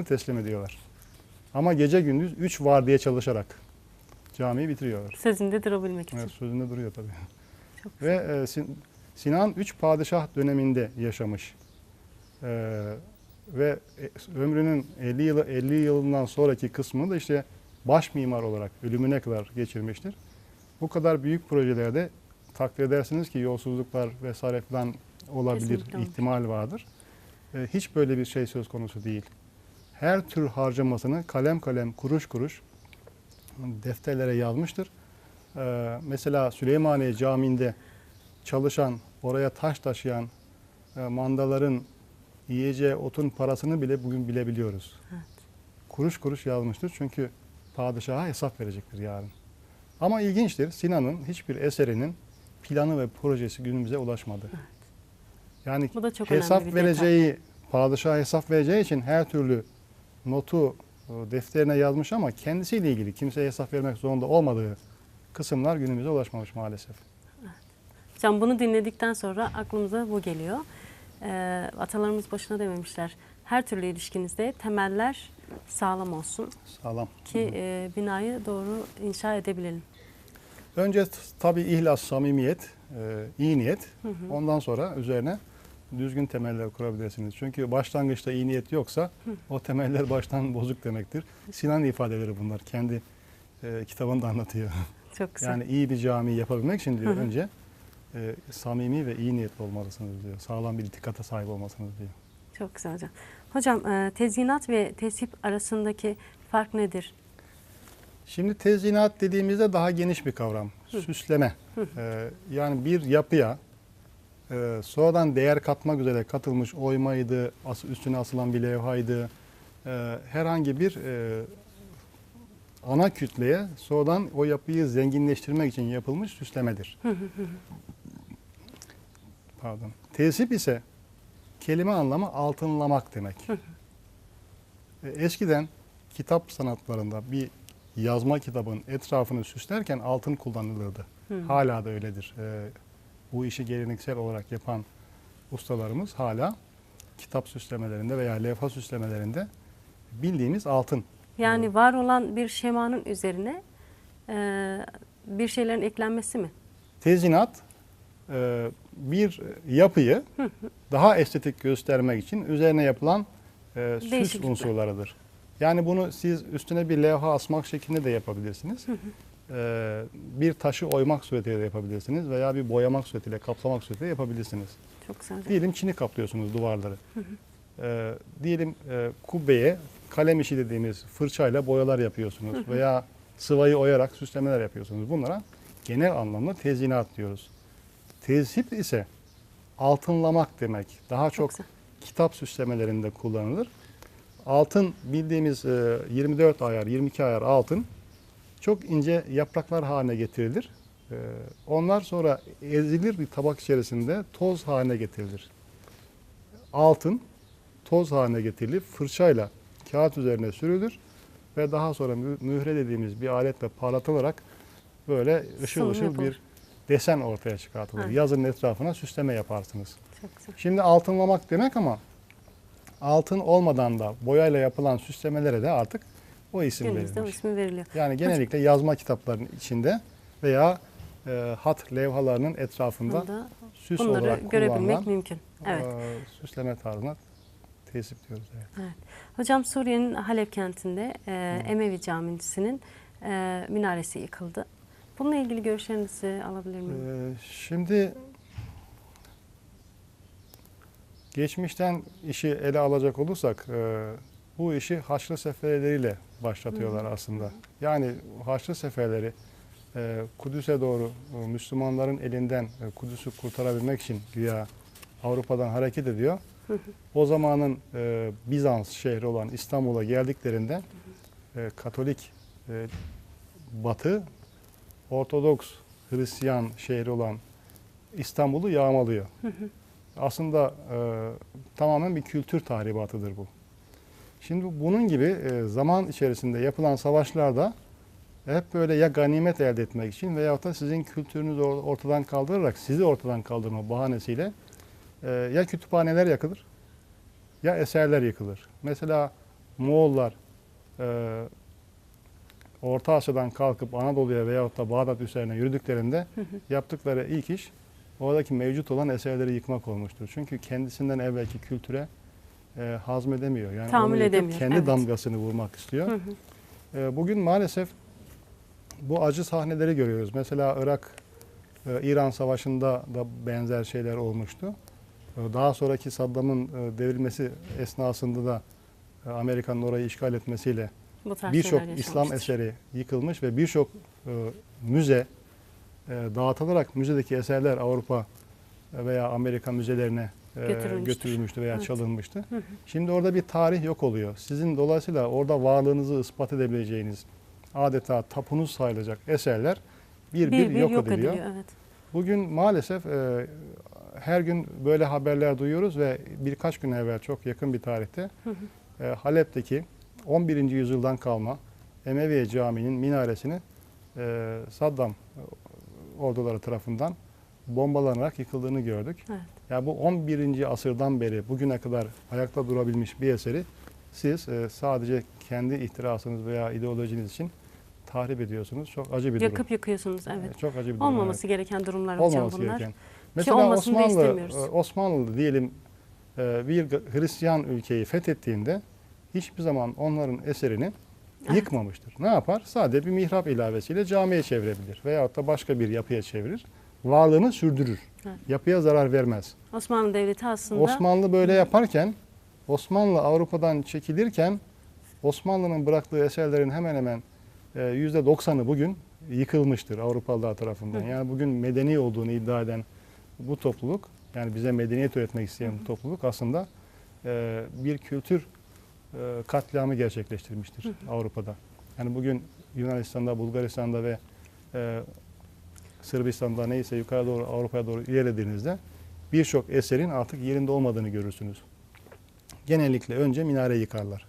teslim ediyorlar. Ama gece gündüz 3 vardiya çalışarak camiyi bitiriyorlar. Sözünde durabilmek için. Evet, sözünde duruyor tabii. Çok güzel. Ve e, Sin- Sinan 3 padişah döneminde yaşamış. E, ve e, ömrünün 50 yılı 50 yılından sonraki kısmını da işte baş mimar olarak ölümüne kadar geçirmiştir. Bu kadar büyük projelerde takdir edersiniz ki yolsuzluklar vesaire falan olabilir, Kesinlikle ihtimal vardır. E, hiç böyle bir şey söz konusu değil. Her tür harcamasını kalem kalem, kuruş kuruş defterlere yazmıştır. Ee, mesela Süleymaniye Camii'nde çalışan, oraya taş taşıyan e, mandaların yiyeceği otun parasını bile bugün bilebiliyoruz. Evet. Kuruş kuruş yazmıştır çünkü padişaha hesap verecektir yarın. Ama ilginçtir Sinan'ın hiçbir eserinin planı ve projesi günümüze ulaşmadı. Yani da çok hesap vereceği, padişaha hesap vereceği için her türlü notu e, defterine yazmış ama kendisiyle ilgili kimseye hesap vermek zorunda olmadığı kısımlar günümüze ulaşmamış maalesef. Hocam bunu dinledikten sonra aklımıza bu geliyor. Ee, atalarımız boşuna dememişler. Her türlü ilişkinizde temeller sağlam olsun Sağlam. ki e, binayı doğru inşa edebilelim. Önce tabii ihlas, samimiyet, e, iyi niyet. Ondan sonra üzerine düzgün temeller kurabilirsiniz. Çünkü başlangıçta iyi niyet yoksa o temeller baştan bozuk demektir. Sinan ifadeleri bunlar. Kendi e, kitabında anlatıyor. Çok güzel. Yani iyi bir cami yapabilmek için diyor Hı hı. önce e, samimi ve iyi niyetli olmalısınız diyor. Sağlam bir itikata sahip olmalısınız diyor. Çok güzel hocam. Hocam e, tezyinat ve tesip arasındaki fark nedir? Şimdi tezyinat dediğimizde daha geniş bir kavram. Süsleme. E, yani bir yapıya e, sonradan değer katmak üzere katılmış oymaydı, as- üstüne asılan bir levhaydı. e, herhangi bir e, ana kütleye sonradan o yapıyı zenginleştirmek için yapılmış süslemedir. Pardon. Tesip ise kelime anlamı altınlamak demek. E, Eskiden kitap sanatlarında bir yazma kitabın etrafını süslerken altın kullanılırdı. Hala da öyledir. E, bu işi geleneksel olarak yapan ustalarımız hala kitap süslemelerinde veya levha süslemelerinde bildiğimiz altın. Yani var olan bir şemanın üzerine e, bir şeylerin eklenmesi mi? Tezinat e, bir yapıyı daha estetik göstermek için üzerine yapılan e, süs Değişiklikler. unsurlarıdır. Yani bunu siz üstüne bir levha asmak şeklinde de yapabilirsiniz. E, bir taşı oymak suretiyle de yapabilirsiniz veya bir boyamak suretiyle, kaplamak suretiyle yapabilirsiniz. Çok güzel. Diyelim çini kaplıyorsunuz duvarları. E, diyelim e, kubbeye kalem işi dediğimiz fırçayla boyalar yapıyorsunuz veya sıvayı oyarak süslemeler yapıyorsunuz. Bunlara genel anlamda tezyinat diyoruz. Tezhip ise altınlamak demek. Daha çok güzel. kitap süslemelerinde kullanılır. Altın bildiğimiz e, 24 ayar, 22 ayar altın çok ince yapraklar haline getirilir. E, Onlar sonra ezilir bir tabak içerisinde toz haline getirilir. Altın toz haline getirilip fırçayla kağıt üzerine sürülür ve daha sonra mü- mühre dediğimiz bir aletle parlatılarak böyle ışıl Sunum ışıl yapılır. bir desen ortaya çıkartılır. Evet. Yazının etrafına süsleme yaparsınız. Çok güzel. Şimdi altınlamak demek ama altın olmadan da boyayla yapılan süslemelere de artık o isim Günümüzde o verilmiş. ismi veriliyor. Yani genellikle yazma kitaplarının içinde veya e, hat levhalarının etrafında Bunda süs bunları olarak görebilmek mümkün. Evet. e, süsleme tarzına tesip diyoruz. Evet. Hocam Suriye'nin Halep kentinde e, Emevi Camisi'nin e, minaresi yıkıldı. Bununla ilgili görüşlerinizi alabilir miyim? Ee, şimdi geçmişten işi ele alacak olursak e, bu işi Haçlı seferleriyle başlatıyorlar aslında. Yani Haçlı seferleri e, Kudüs'e doğru e, Müslümanların elinden e, Kudüs'ü kurtarabilmek için güya Avrupa'dan hareket ediyor. O zamanın Bizans şehri olan İstanbul'a geldiklerinde Katolik Batı Ortodoks Hristiyan şehri olan İstanbul'u yağmalıyor. Aslında tamamen bir kültür tahribatıdır bu. Şimdi bunun gibi e, zaman içerisinde yapılan savaşlarda hep böyle ya ganimet elde etmek için veyahut da sizin kültürünüzü or- ortadan kaldırarak sizi ortadan kaldırma bahanesiyle e, ya kütüphaneler yakılır ya eserler yıkılır. Mesela Moğollar e, Orta Asya'dan kalkıp Anadolu'ya veyahut da Bağdat üzerine yürüdüklerinde yaptıkları ilk iş oradaki mevcut olan eserleri yıkmak olmuştur. Çünkü kendisinden evvelki kültüre e, hazmedemiyor. Yani Tahammül edemiyor, kendi evet. damgasını vurmak istiyor. Hı hı. E, bugün maalesef bu acı sahneleri görüyoruz. Mesela Irak e, İran Savaşı'nda da benzer şeyler olmuştu. E, Daha sonraki Saddam'ın e, devrilmesi esnasında da e, Amerika'nın orayı işgal etmesiyle birçok İslam eseri yıkılmış ve birçok e, müze e, dağıtılarak müzedeki eserler Avrupa veya Amerika müzelerine e, Götürülmüştür. götürülmüştü veya Evet. çalınmıştı. Hı hı. Şimdi orada bir tarih yok oluyor. Sizin dolayısıyla orada varlığınızı ispat edebileceğiniz adeta tapunuz sayılacak eserler bir bir, bir bir yok, yok ediliyor. ediliyor. Evet. Bugün maalesef e, her gün böyle haberler duyuyoruz ve birkaç gün evvel çok yakın bir tarihte Hı hı. e, Halep'teki 11. yüzyıldan kalma Emeviye Camii'nin minaresini e, Saddam orduları tarafından bombalanarak yıkıldığını gördük. Evet. Ya bu 11. asırdan beri bugüne kadar ayakta durabilmiş bir eseri siz e, sadece kendi ihtirasınız veya ideolojiniz için tahrip ediyorsunuz. Çok acı bir durum. Yakıp yıkıyorsunuz evet. E, Çok acı bir durum. Olmaması gereken durumlar evet. hocam Olmaması bunlar. gereken. Mesela Osmanlı, e, Osmanlı diyelim e, bir Hristiyan ülkeyi fethettiğinde hiçbir zaman onların eserini Evet. yıkmamıştır. Ne yapar? Sadece bir mihrap ilavesiyle camiye çevirebilir veyahut da başka bir yapıya çevirir. Varlığını sürdürür. Evet. Yapıya zarar vermez. Osmanlı Devleti aslında Osmanlı böyle yaparken, Osmanlı Avrupa'dan çekilirken Osmanlı'nın bıraktığı eserlerin hemen hemen e, %90'ı bugün yıkılmıştır Avrupalılar tarafından. Hı. Yani bugün medeni olduğunu iddia eden bu topluluk, yani bize medeniyet öğretmek isteyen bu topluluk aslında e, bir kültür e, katliamı gerçekleştirmiştir Avrupa'da. Yani bugün Yunanistan'da, Bulgaristan'da ve e, Sırbistan'da neyse yukarı doğru Avrupa'ya doğru ilerlediğinizde birçok eserin artık yerinde olmadığını görürsünüz. Genellikle önce minare yıkarlar.